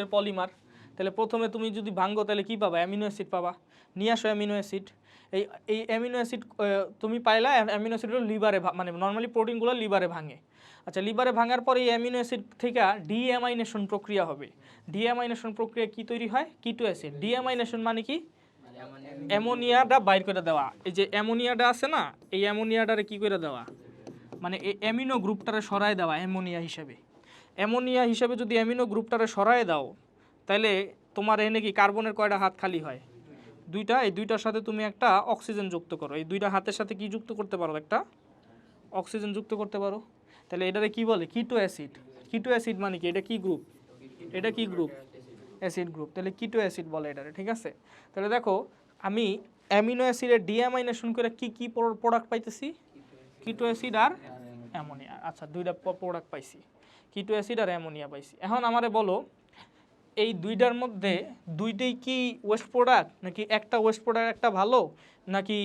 এর পলিমার। তাহলে প্রথমে তুমি যদি ভাঙ্গো, তাহলে কি পাবা? অ্যামিনো অ্যাসিড পাবা। নিয়ে আসো অ্যামিনো অ্যাসিড। এই এই অ্যামিনো অ্যাসিড তুমি পাইলা অ্যামিনো অ্যাসিডগুলো লিভারে মানে নর্মালি প্রোটিনগুলো লিভারে ভাঙে। আচ্ছা লিভারে ভাঙার পরে এই অ্যামিনো অ্যাসিড থেকে ডিএমাইনেশন প্রক্রিয়া হবে। ডিএমাইনেশন প্রক্রিয়া কি তৈরি হয়? কিটো অ্যাসিড। ডিএমাইনেশন মানে কি? অ্যামোনিয়াটা বাইর করে দেওয়া। এই যে অ্যামোনিয়াটা আছে না, এই অ্যামোনিয়াটারে কি করে দেওয়া? মানে এই অ্যামিনো গ্রুপটারে সরায় দেওয়া অ্যামোনিয়া হিসেবে। অ্যামোনিয়া হিসেবে যদি অ্যামিনো গ্রুপটারে সরায় দাও তাহলে তোমার এনে কি কার্বনের কয়টা হাত খালি হয়? দুইটা? এই দুইটার সাথে তুমি একটা অক্সিজেন যুক্ত করো। এই দুইটা হাতের সাথে কি যুক্ত করতে পারো একটা? অক্সিজেন যুক্ত করতে পারো। তাহলে এটারে কি বলে? কিটো অ্যাসিড। কিটো অ্যাসিড মানে কি? এটা কি গ্রুপ? এটা কি গ্রুপ? Acid group. তাহলে কিটো অ্যাসিড বলে এটারে, ঠিক আছে? তাহলে দেখো, আমি অ্যামিনো অ্যাসিডের ডিঅ্যামাইনেশন করে কি কি প্রোডাক্ট পাইতেছি? কিটো অ্যাসিড আর অ্যামোনিয়া। আচ্ছা দুইটা প্রোডাক্ট পাইছি। কিটো অ্যাসিড আর অ্যামোনিয়া পাইছি। এখন আমারে বলো এই দুইটার মধ্যে দুইটাই কি ওয়েস্ট প্রোডাক্ট নাকি একটা ওয়েস্ট প্রোডাক্ট একটা ভালো নাকি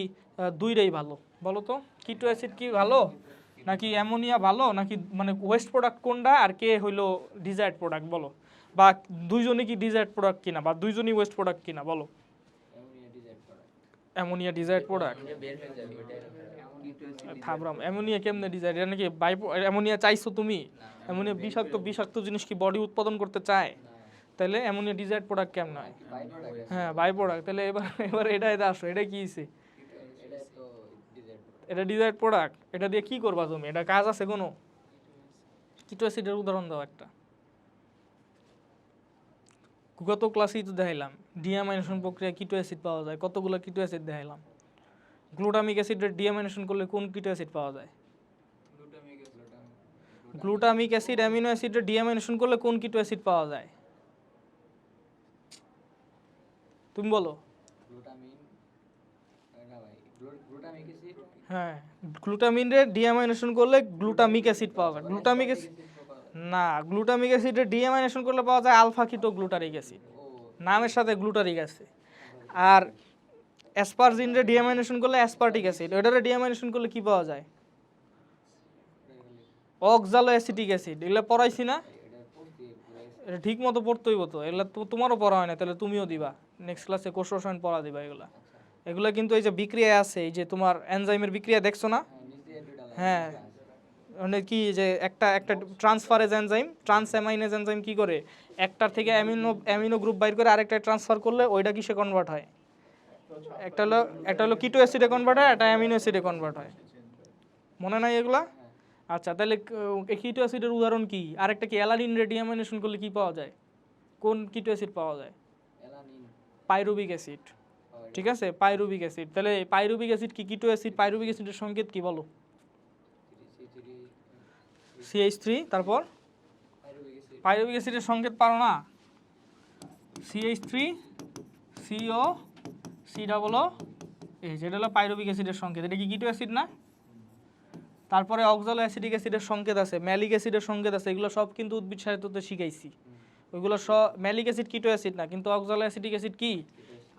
দুইটাই ভালো? বলো তো কিটো অ্যাসিড কি ভালো নাকি অ্যামোনিয়া ভালো নাকি মানে ওয়েস্ট প্রোডাক্ট কোনটা আর কে হইল ডিজায়ার্ড প্রোডাক্ট বলো। বা দুইজনই কি ডিজায়ার্ড প্রোডাক্ট কিনা বা দুইজনই ওয়েস্ট প্রোডাক্ট কিনা বলো। অ্যামোনিয়া ডিজায়ার্ড প্রোডাক্ট থাবরাম অ্যামোনিয়া কেমনে ডিজায়ার এটা নাকি বাই অ্যামোনিয়া চাইছো তুমি? অ্যামোনিয়া বিষাক্ত বিষাক্ত জিনিস কি বডি উৎপাদন করতে চায়? তাহলে অ্যামোনিয়া ডিজায়ার্ড প্রোডাক্ট কেমন হয়? হ্যাঁ বাই প্রোডাক্ট তাহলে এবার এবার এটা এটা আসো এটা কি হইছে? এটা ডিজায়ার্ড প্রোডাক্ট এটা দিয়ে কি করবা তুমি? এটা কাজ আছে কোনো? কিটো অ্যাসিডের উদাহরণ দাও একটা। গত ক্লাসেই তো দেখাইলাম। ডিয়ামাইনেশন প্রক্রিয়া কিটো অ্যাসিড পাওয়া যায়। কতগুলো কিটো অ্যাসিড দেখাইলাম? গ্লুটামিক অ্যাসিডের ডিয়ামাইনেশন করলে কোন কিটো অ্যাসিড পাওয়া যায়? গ্লুটামিক অ্যাসিড অ্যামিনো অ্যাসিডের ডিয়ামাইনেশন করলে কোন কিটো অ্যাসিড পাওয়া যায়? তুমি বলো। হ্যাঁ গ্লুটামিনের ডিয়ামাইনেশন করলে গ্লুটামিক অ্যাসিড পাওয়া যায়। গ্লুটামিক অ্যাসিড না গ্লুটামিক অ্যাসিডের ডিয়ামাইনেশন করলে পাওয়া যায় আলফা কিটো গ্লুটারিক অ্যাসিড নামের সাথে গ্লুটারিক আছে আর অ্যাসপারজিনরে ডিয়ামাইনেশন করলে অ্যাসপার্টিক অ্যাসিড ওটারে ডিয়ামাইনেশন করলে কি পাওয়া যায়? অক্সালো অ্যাসিটিক অ্যাসিড এগুলো পড়াইছি না? এটা ঠিক মতো পড়তেই হতো এগুলো তো তোমারও পড়া হয় না, তাহলে তুমিও দিবা। নেক্সট ক্লাসে কোষ রসায়ন পড়া দিবা এগুলা। এগুলা কিন্তু এই যে বিক্রিয়া আছে, এই যে তোমার এনজাইমের বিক্রিয়া দেখছ না? হ্যাঁ। মানে কি যে একটা একটা transferase enzyme transaminase enzyme কি করে? একটার থেকে অ্যামিনো অ্যামিনো গ্রুপ বাইর করে আরেকটা ট্রান্সফার করলে ওইটা কিসে কনভার্ট হয়? একটা হলো একটা হলো কিটো অ্যাসিডে কনভার্ট হয় একটা অ্যামিনো অ্যাসিডে কনভার্ট হয়। মনে নাই এগুলা? আচ্ছা তাহলে এই কিটো অ্যাসিডের উদাহরণ কি? আরেকটা কি অ্যালানিন রেডিয়ামাইনেশন করলে কি পাওয়া যায়? কোন কিটো অ্যাসিড পাওয়া যায়? Pyruvic acid. ঠিক আছে? Pyruvic acid. তাহলে পাইরুবিক অ্যাসিড কি কিটো অ্যাসিড পাইরুবিক অ্যাসিডের সংকেত কি বলো? সিএইচ থ্রি তারপর? পাইরুবিক অ্যাসিডের সংকেত পারো না? CH three CO C double O এই যেটা হলো পাইরুবিক অ্যাসিডের সংকেত। এটা কি কিটো অ্যাসিড না? তারপরে অক্সালো অ্যাসিডিক অ্যাসিডের সংকেত আছে, ম্যালিক অ্যাসিডের সংকেত আছে। এগুলো সব কিন্তু উদ্ভিদ সাহিত্যতে শিখাইছি। ওইগুলো সব ম্যালিক অ্যাসিড কিটো অ্যাসিড না, কিন্তু অক্সালো অ্যাসিডিক অ্যাসিড কি?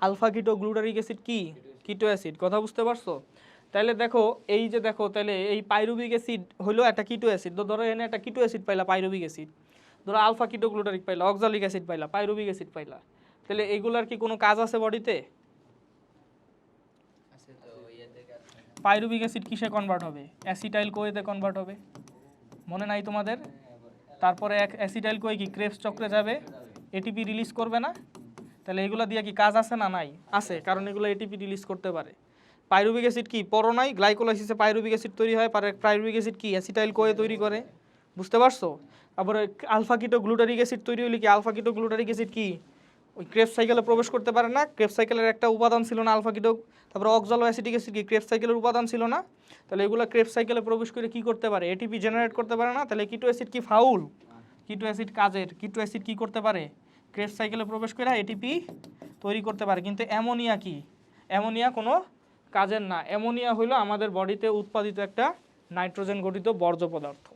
আলফা কিটো গ্লুটারিক অ্যাসিড কি? Keto acid. কথা বুঝতে পারছ? তাহলে দেখো, এই যে দেখো তাহলে এই পাইরুবিক অ্যাসিড হলো একটা কিটো অ্যাসিড। তো ধরো এনে একটা কিটো অ্যাসিড পাইলা পাইরুবিক অ্যাসিড। ধরো আলফা কিটো গ্লুটারিক পাইলা অক্সালিক অ্যাসিড পাইলা পাইরুবিক অ্যাসিড পাইলা। তাহলে এইগুলার কি কোনো কাজ আছে বডিতে? পাইরুবিক অ্যাসিড কিসে কনভার্ট হবে? অ্যাসিটাইল কোয়েতে কনভার্ট হবে? মনে নাই তোমাদের? তারপরে এক অ্যাসিটাইল কোয়ে কি ক্রেপস চক্রে যাবে? এটিপি রিলিজ করবে না? তাহলে এগুলো দিয়ে কি কাজ আছে না নাই? আছে, কারণ এগুলো এটিপি রিলিজ করতে পারে। পাইরুবিক অ্যাসিড কি পরো নাই? গ্লাইকোলাইসিসে পাইরুবিক অ্যাসিড তৈরি হয় পাইরুবিক অ্যাসিড কি অ্যাসিটাইল কোয়ে তৈরি করে? বুঝতে পারছ? তারপরে আলফা কিটো গ্লুটারিক অ্যাসিড তৈরি হলে কি আলফা কিটো গ্লুটারিক অ্যাসিড কি? ওই ক্রেপ সাইকেলে প্রবেশ করতে পারে না। ক্রেপ সাইকেলের একটা উপাদান ছিল না, আলফা কিটো তারপরে অক্সালো অ্যাসিটিক অ্যাসিড কি ক্রেপ সাইকেলের উপাদান ছিল না। তাহলে এগুলো ক্রেপ সাইকেলে প্রবেশ করে কি করতে পারে? এটিপি জেনারেট করতে পারে না। তাহলে কিটো অ্যাসিড কি ফাউল? কিটো অ্যাসিড কাজের। কিটো অ্যাসিড কি করতে পারে? ক্রেপ সাইকেলে প্রবেশ করে এটিপি তৈরি করতে পারে। কিন্তু অ্যামোনিয়া কি? অ্যামোনিয়া কোনো কাজের না। অ্যামোনিয়া হলো আমাদের বডিতে উৎপাদিত একটা নাইট্রোজেন গঠিত বর্জ্য পদার্থ।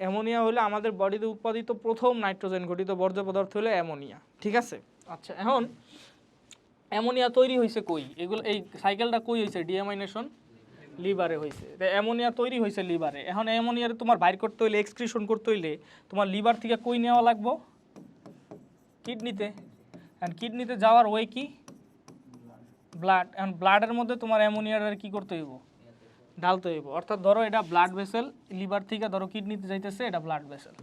অ্যামোনিয়া হলো আমাদের বডিতে উৎপাদিত প্রথম নাইট্রোজেন গঠিত বর্জ্য পদার্থ হলো অ্যামোনিয়া। ঠিক আছে? আচ্ছা এখন অ্যামোনিয়া তৈরি হয়েছে কই? এগুলো, এই সাইকেলটা কই হয়েছে? ডিএমাইনেশন লিভারে হয়েছে। অ্যামোনিয়া তৈরি হয়েছে লিভারে। এখন অ্যামোনিয়ারে তোমার বাইর করতে হইলে এক্সক্রিশন করতে হইলে তোমার লিভার থেকে কই নেওয়া লাগবো? কিডনিতে। অ্যান্ড কিডনিতে যাওয়ার ওয়ে কি? ব্লাড অ্যান্ড ব্লাডের মধ্যে তোমার অ্যামোনিয়ার কি করতে হইব? ঢালতে হইব। অর্থাৎ ধরো এটা ব্লাড ভেসেল লিভার থেকে ধরো কিডনিতে যাইতেছে, এটা ব্লাড ভেসেল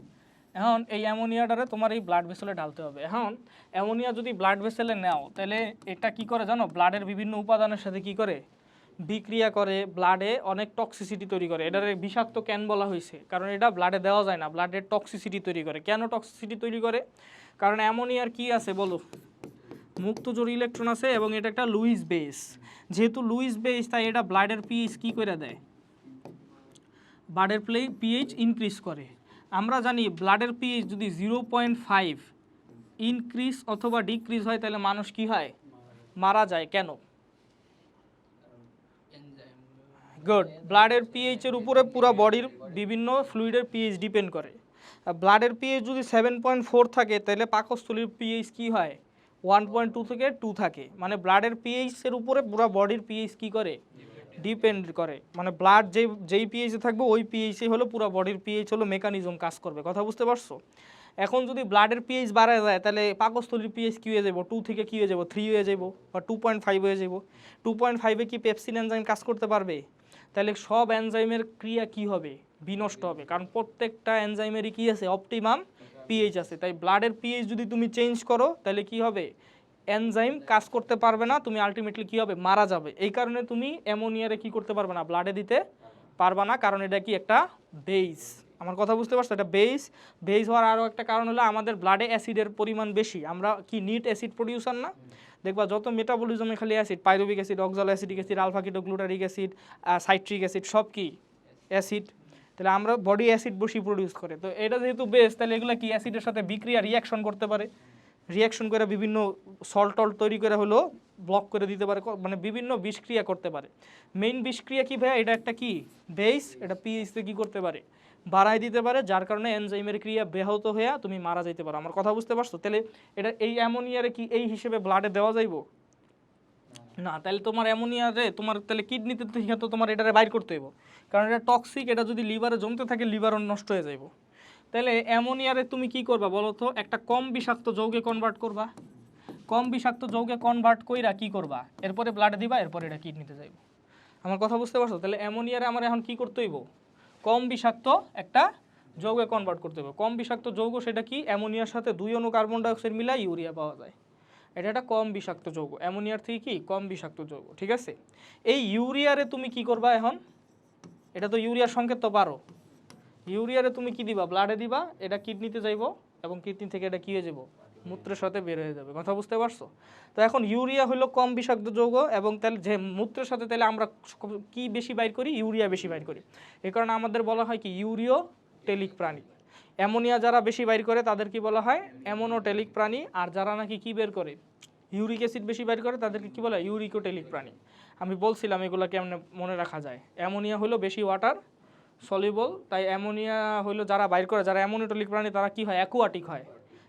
এখন এই অ্যামোনিয়াটারে তোমার এই ব্লাড ভেসেলে ঢালতে হবে। এখন অ্যামোনিয়া যদি ব্লাড ভেসেলে নাও, তাহলে এটা কি করে জানো? ব্লাডের বিভিন্ন উপাদানের সাথে কি করে? বিক্রিয়া করে ব্লাডে অনেক টক্সিসিটি তৈরি করে। এটার বিষাক্ত ক্যান বলা হয়েছে? কারণ এটা ব্লাডে দেওয়া যায় না ব্লাডের টক্সিসিটি তৈরি করে। কেন টক্সিসিটি তৈরি করে? কারণ অ্যামোনিয়ার কি আছে বলো? মুক্ত জোর ইলেকট্রন আছে এবং এটা একটা লুইস বেস যেহেতু লুইস বেস তাই এটা ব্লাডের পিএইচ কি করে দেয়? ব্লাডের প্লে পিএইচ ইনক্রিজ করে। আমরা জানি ব্লাডের পিএইচ যদি জিরো পয়েন্ট ফাইভ ইনক্রিজ অথবা ডিক্রিজ হয়, তাহলে মানুষ কি হয়? মারা যায়। কেন? গুড ব্লাডের পিএইচ এর উপরে পুরো বডির বিভিন্ন ফ্লুইডের পিএইচ ডিপেন্ড করে। ব্লাডের পিএইচ যদি সেভেন পয়েন্ট ফোর থাকে, তাহলে পাকস্থলীর পিএইচ কি হয়? ওয়ান পয়েন্ট টু থেকে টু থাকে। মানে ব্লাডের পিএইচ এর উপরে পুরো বডির পিএইচ কি করে? ডিপেন্ড করে। মানে ব্লাড যে যেই পিএইচে থাকবে, ওই পিএইচে হলো পুরো বডির পিএইচ হলো মেকানিজম কাজ করবে। কথা বুঝতে পারছ? এখন যদি ব্লাডের পিএইচ বাড়া যায়, তাহলে পাকস্থলীর পিএইচ কী হয়ে যাব? টু থেকে কী হয়ে যাব? থ্রি হয়ে যাব বা টু পয়েন্ট ফাইভ হয়ে যাব। টু পয়েন্ট ফাইভে কি পেপসিন এনজাইম কাজ করতে পারবে? তাহলে সব এনজাইমের ক্রিয়া কি হবে? বিনষ্ট হবে। কারণ প্রত্যেকটা এনজাইমেরই কি আছে? অপটিমাম পিএইচ আছে। তাই ব্লাডের পিএইচ যদি তুমি চেঞ্জ করো, তাহলে কি হবে? এনজাইম কাজ করতে পারবে না, তুমি আলটিমেটলি কি হবে? মারা যাবে। এই কারণে তুমি অ্যামোনিয়ারে কি করতে পারবে না ব্লাডে দিতে পারবা না, কারণ এটা কি একটা বেস আমার কথা বুঝতে পারছ? এটা বেস বেস হওয়ার আরও একটা কারণ হলো আমাদের ব্লাডে অ্যাসিডের পরিমাণ বেশি। আমরা কি নিট অ্যাসিড প্রডিউসার না? দেখবা, যত মেটাবলিজমে খালি acid pyruvic acid oxaloacetic acid alpha keto glutaric acid citric acid সব কি? অ্যাসিড তাহলে আমরা বডি অ্যাসিড বেশি প্রডিউস করে। তো এটা যেহেতু বেস তাহলে এগুলো কি অ্যাসিডের সাথে বিক্রিয়া রিয়াকশন করতে পারে। রিয়াকশন করে বিভিন্ন সল্ট টল্ট তৈরি করে হলো ব্লক করে দিতে পারে মানে বিভিন্ন বিষক্রিয়া করতে পারে। মেইন বিষক্রিয়া কি ভাই এটা একটা কি? বেস এটা পিএইচতে কি করতে পারে? বাড়াই দিতে পারে, যার কারণে এনজাইমের ক্রিয়া ব্যাহত হয়ে তুমি মারা যাইতে পারো। আমার কথা বুঝতে পারছ? তাহলে এটা এই অ্যামোনিয়ারে কি এই হিসেবে ব্লাডে দেওয়া যাইব? না, তাহলে তোমার অ্যামোনিয়ারে তোমার তাহলে কিডনিতে তো তোমার এটারে বাইর করতে হইব। কারণ এটা টক্সিক এটা যদি লিভারে জমতে থাকে লিভারও নষ্ট হয়ে যাইব। তাহলে অ্যামোনিয়ারে তুমি কি করবা বলো তো? একটা কম বিষাক্ত যৌগে কনভার্ট করবা। কম বিষাক্ত যৌগে কনভার্ট কইরা কি করবা? এরপরে ব্লাডে দিবা, এরপরে এটা কিডনিতে যাইব। আমার কথা বুঝতে পারছ? তাহলে অ্যামোনিয়ারে আমার এখন কি করতে হইব? কম বিষাক্ত একটা যৌগে কনভার্ট করতে হবে কম বিষাক্ত যৌগ সেটা কি? অ্যামোনিয়ার সাথে দুই অনু কার্বন ডাইঅক্সাইড মিলাই ইউরিয়া পাওয়া যায়। এটা একটা কম বিষাক্ত যৌগ। অ্যামোনিয়ার থেকে কি? কম বিষাক্ত যৌগ, ঠিক আছে? এই ইউরিয়ারে তুমি কি করবা এখন? এটা তো ইউরিয়ার সংকেত তো পারো। ইউরিয়ারে তুমি কি দিবা? ব্লাডে দিবা, এটা কিডনিতে যাইবো এবং কিডনি থেকে এটা কি হয়ে যাব মূত্রের সাথে বের হয়ে যাবে। কথা বুঝতে পারছ? তো এখন ইউরিয়া হলো কম বিষাক্ত যৌগ এবং তাহলে যে মূত্রের সাথে তাহলে আমরা কি বেশি বাইর করি? ইউরিয়া বেশি বাইর করি। এ কারণে আমাদের বলা হয় কি? ইউরিও টেলিক প্রাণী। অ্যামোনিয়া যারা বেশি বাইর করে তাদের কি বলা হয়? অ্যামোনোটেলিক প্রাণী। আর যারা নাকি কি বের করে? ইউরিক অ্যাসিড বেশি বাইর করে তাদেরকে কি বলা? হয় ইউরিকোটেলিক প্রাণী। আমি বলছিলাম এগুলো কেমনে মনে রাখা যায়? অ্যামোনিয়া হলো বেশি ওয়াটার সলিবল তাই অ্যামোনিয়া হলো যারা বাইর করে, যারা অ্যামোনোটেলিক প্রাণী, তারা কি হয়? অ্যাকুয়াটিক হয়।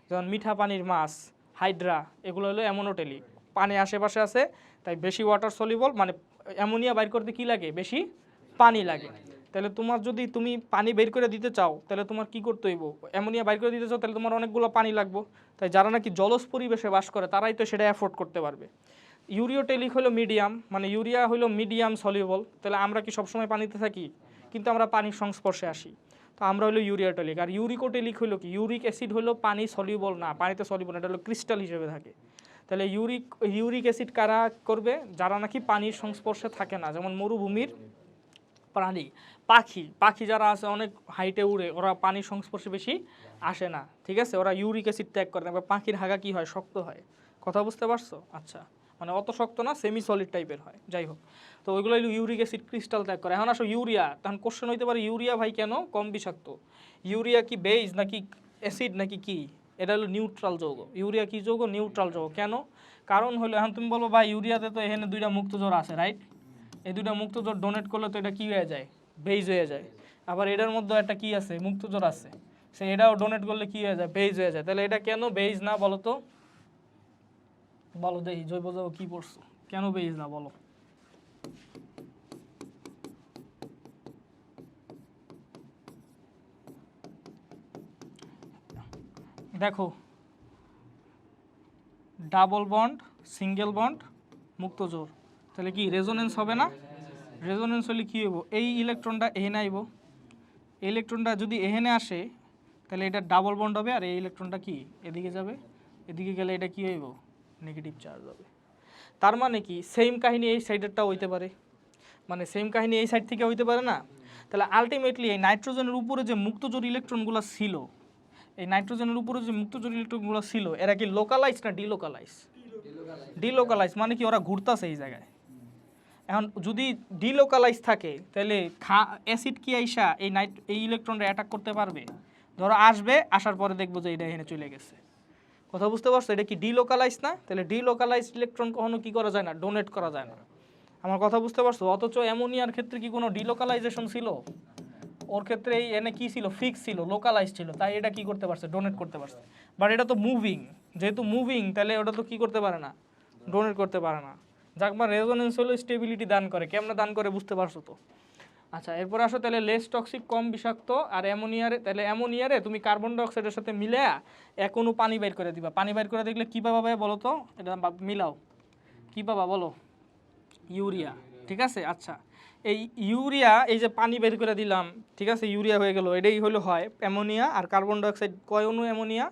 যেমন মিঠা পানির মাছ হাইড্রা এগুলো হলো অ্যামোনোটেলিক পানি আশেপাশে আছে, তাই বেশি ওয়াটার সলিবল মানে অ্যামোনিয়া বাইর করতে কি লাগে? বেশি পানি লাগে। তাহলে তোমার যদি তুমি পানি বের করে দিতে চাও, তাহলে তোমার কি করতে হইব? অ্যামোনিয়া বাইর করে দিতে চাও, তাহলে তোমার অনেকগুলো পানি লাগবে। তাই যারা নাকি জলজ পরিবেশে বাস করে, তারাই তো সেটা অ্যাফোর্ড করতে পারবে। ইউরিওটেলিক হলো মিডিয়াম মানে ইউরিয়া হলো মিডিয়াম সলিউবল তাহলে আমরা কি সবসময় পানিতে থাকি? কিন্তু আমরা পানির সংস্পর্শে আসি। তো আমরা হলো ইউরিয়াটেলিক। আর ইউরিকোটেলিক হলো কি? ইউরিক অ্যাসিড হলো পানি সলিউবল না, পানিতে সলিউবল এটা হলো ক্রিস্টাল হিসেবে থাকে। তাহলে ইউরিক ইউরিক অ্যাসিড কারা করবে? যারা নাকি পানির সংস্পর্শে থাকে না, যেমন মরুভূমির প্রাণী, পাখি। পাখি যারা আছে অনেক হাইটে উড়ে, ওরা পানির সংস্পর্শে বেশি আসে না, ঠিক আছে? ওরা ইউরিক অ্যাসিড ত্যাগ করে দেখবে পাখির হাগা কি হয়? শক্ত হয়। কথা বুঝতে পারছ? আচ্ছা। মানে অত শক্ত না সেমি সলিড টাইপের হয়, যাই হোক। তো ওইগুলো ইউরিক অ্যাসিড ক্রিস্টাল ত্যাগ করে। এখন আসো ইউরিয়া। তখন কোশ্চেন হইতে পারে, ইউরিয়া ভাই কেন কম বিষাক্ত? ইউরিয়া কি বেজ নাকি অ্যাসিড নাকি কি? এটা হলো নিউট্রাল যৌগ। ইউরিয়া কি যৌগ? নিউট্রাল যৌগ। কেন? কারণ হলো, এখন তুমি বলো, ভাই, ইউরিয়াতে তো এখানে দুইটা মুক্ত জ্বর আছে রাইট এই দুইটা মুক্তজোর ডোনেট করলে তো এটা কি হয়ে যায়? বেজ হয়ে যায়। আবার এটার মধ্যে একটা কি আছে? মুক্তজোর আছে। সে এটাও ডোনেট করলে কি হয়ে যায়? বেজ হয়ে যায়। তাহলে এটা কেন বেজ না বলো তো? বলো দেখি জৈব যৌগ কি পড়ছো? কেন বেজ না, বলো। দেখো ডাবল বন্ড সিঙ্গেল বন্ড মুক্ত জোর। তাহলে কি রেজোনেন্স হবে না? রেজোনেন্স হলে কী হইব? এই ইলেকট্রনটা এহেনে আইব। ইলেকট্রনটা যদি এহেনে আসে, তাহলে এটা ডাবল বন্ড হবে, আর এই ইলেকট্রনটা কি? এদিকে যাবে। এদিকে গেলে এটা কি হইব? নেগেটিভ চার্জ হবে। তার মানে কি? সেম কাহিনী এই সাইডেরটাও হইতে পারে। মানে সেম কাহিনী এই সাইড থেকে হইতে পারে না? তাহলে আলটিমেটলি এই নাইট্রোজেনের উপরে যে মুক্তজোর ইলেকট্রনগুলো ছিল, এই নাইট্রোজেনের উপরে যে মুক্তজোর ইলেকট্রনগুলো ছিল, এরা কি লোকালাইজ না ডিলোকালাইজ ডিলোকালাইজ মানে কি ওরা ঘুরতাছে এই জায়গায়। এখন যদি ডিলোকালাইজ থাকে, তাহলে খা অ্যাসিড কি আইসা এই নাইট এই ইলেকট্রনটা অ্যাটাক করতে পারবে? ধরো আসবে, আসার পরে দেখব যে এটা এখানে চলে গেছে। কথা বুঝতে পারছ? এটা কি ডিলোকালাইজ না? তাহলে ডিলোকালাইজ ইলেকট্রন কখনো কি করা যায় না? ডোনেট করা যায় না। আমার কথা বুঝতে পারছ? অথচ অ্যামোনিয়ার ক্ষেত্রে কি কোনো ডিলোকালাইজেশন ছিল? ওর ক্ষেত্রে এই এনে কি ছিল? ফিক্স ছিল লোকালাইজ ছিল। তাই এটা কি করতে পারছে? ডোনেট করতে পারছে। বাট এটা তো মুভিং যেহেতু মুভিং তাহলে ওটা তো কি করতে পারে না? ডোনেট করতে পারে না। যাক, বা রেজোনেন্স হলো স্টেবিলিটি দান করে। কেমনে দান করে বুঝতে পারছ তো? আচ্ছা এরপর আসো তাহলে লেস টক্সিক কম বিষাক্ত আর অ্যামোনিয়ারে তাহলে অ্যামোনিয়ারে তুমি কার্বন ডাইঅক্সাইডের সাথে মিলে এখনও পানি বাইর করে দিবা। পানি বাইর করে দেখলে কী পাবা বলো তো? এটা মিলাও। কী পাবা বলো? ইউরিয়া। ঠিক আছে? আচ্ছা। এই ইউরিয়া, এই যে পানি বের করে দিলাম, ঠিক আছে? ইউরিয়া হয়ে গেল। এটাই হলো হয় অ্যামোনিয়া আর কার্বন ডাইঅক্সাইড কয় অণু অ্যামোনিয়া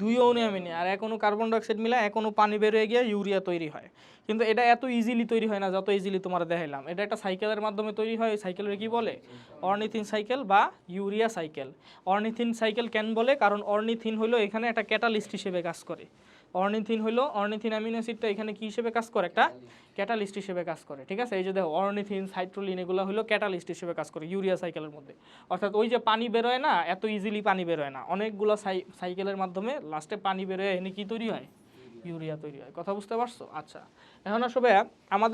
দুই অণু অ্যামোনিয়া আর অণু কার্বন ডাইঅক্সাইড মিলা এক পানি বের হয়ে গিয়ে ইউরিয়া তৈরি হয়। কিন্তু এটা এত ইজিলি তৈরি হয় না, যত ইজিলি তোমার দেখাইলাম। এটা একটা সাইকেলের মাধ্যমে তৈরি হয় সাইকেলের কি বলে? অর্নিথিন সাইকেল বা ইউরিয়া সাইকেল অর্নিথিন সাইকেল কেন বলে? কারণ অর্নিথিন হলো এখানে একটা ক্যাটালিস্ট হিসেবে কাজ করে। অর্নিথিন হলো অর্নিথিন অ্যামিনো অ্যাসিডটা এখানে কী হিসেবে কাজ করে? একটা ক্যাটালিস্ট হিসেবে কাজ করে, ঠিক আছে? এই যে দেখো, অর্নিথিন, সাইট্রোলিন এগুলো হলো ক্যাটালিস্ট হিসেবে কাজ করে, ইউরিয়া সাইকেলের মধ্যে। অর্থাৎ ওই যে পানি বেরোয় না, এত ইজিলি পানি বেরোয় না। অনেকগুলো সাই- সাইকেলের মাধ্যমে লাস্টে পানি বেরোয়, এনে কী তৈরি হয়? ইউরিয়া তৈরি হয়। কথা বুঝতে পারছ? আচ্ছা। এখন আসবে আমাদের